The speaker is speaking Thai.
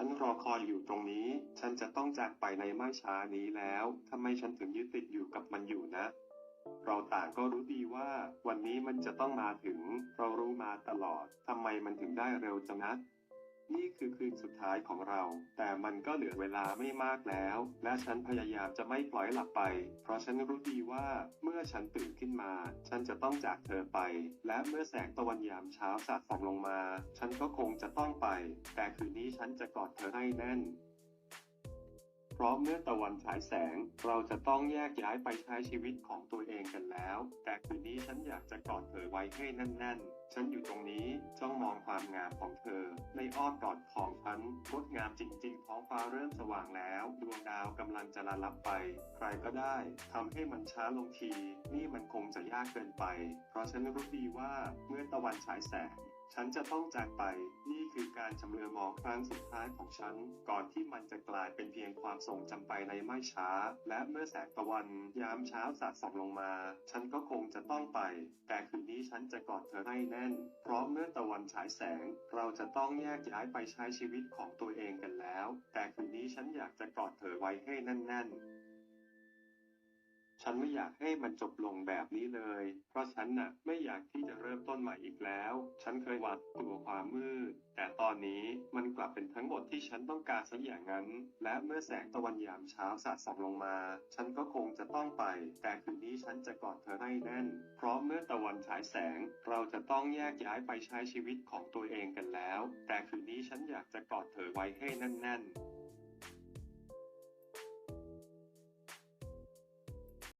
ฉันรอคอยอยู่ตรงนี้ ฉันจะต้องจากไปในไม่ช้านี้แล้วทำไมฉันถึงยึดติดอยู่กับมันอยู่นะ เราต่างก็รู้ดีว่าวันนี้มันจะต้องมาถึง เรารู้มาตลอดทำไมมันถึงได้เร็วจังนะ นี่คือคืนสุดท้ายของเรา แต่มันก็เหลือเวลาไม่มากแล้ว และฉันพยายามจะไม่ปล่อยหลับไป เพราะฉันรู้ดีว่าเมื่อฉันตื่นขึ้นมา ฉันจะต้องจากเธอไป และเมื่อแสงตะวันยามเช้าสาดส่องลงมา ฉันก็คงจะต้องไป แต่คืนนี้ฉันจะกอดเธอให้แน่น เพราะเมื่อตะวันฉายแสง เราจะต้องแยกย้ายไปใช้ชีวิตของตัวเองกันแล้ว แต่คืนนี้ฉันอยากจะกอดเธอไว้ให้แน่น ๆ ฉันอยู่ตรงนี้จ้องมองความงามของเธอ ในอ้อมกอดของฉันงดงามจริง ๆ ท้องฟ้าเริ่มสว่างแล้ว ดวงดาวกำลังจะละลับไป ใครก็ได้ทำให้มันช้าลงที นี่มันคงจะยากเกินไป เพราะฉันรู้ดีว่าเมื่อตะวันฉายแสงฉันจะต้องจากไป นี่คือการชำเลือมองครั้งสุดท้ายของฉัน ก่อนที่มันจะกลายเป็นเพียงความทรงจำไปในไม่ช้า และเมื่อแสงตะวันยามเช้าสาดส่องลงมา ฉันก็คงจะต้องไป แต่คืนนี้ฉันจะกอดเธอให้แน่น เพราะเมื่อตะวันฉายแสง เราจะต้องแยกย้ายไปใช้ชีวิตของตัวเองกันแล้ว แต่คืนนี้ฉันอยากจะกอดเธอไว้ให้แน่นๆ ฉันไม่อยากให้มันจบลงแบบนี้เลย เพราะฉันน่ะไม่อยากที่จะเริ่มต้นใหม่อีกแล้ว ฉันเคยหวาดกลัวความมืด แต่ตอนนี้มันกลับเป็นทั้งหมดที่ฉันต้องการสักอย่างนั้น และเมื่อแสงตะวันยามเช้าสาดส่องลงมา ฉันก็คงจะต้องไป แต่คืนนี้ฉันจะกอดเธอให้แน่น เพราะเมื่อตะวันฉายแสง เราจะต้องแยกย้ายไปใช้ชีวิตของตัวเองกันแล้ว แต่คืนนี้ฉันอยากจะกอดเธอไว้ให้แน่นๆ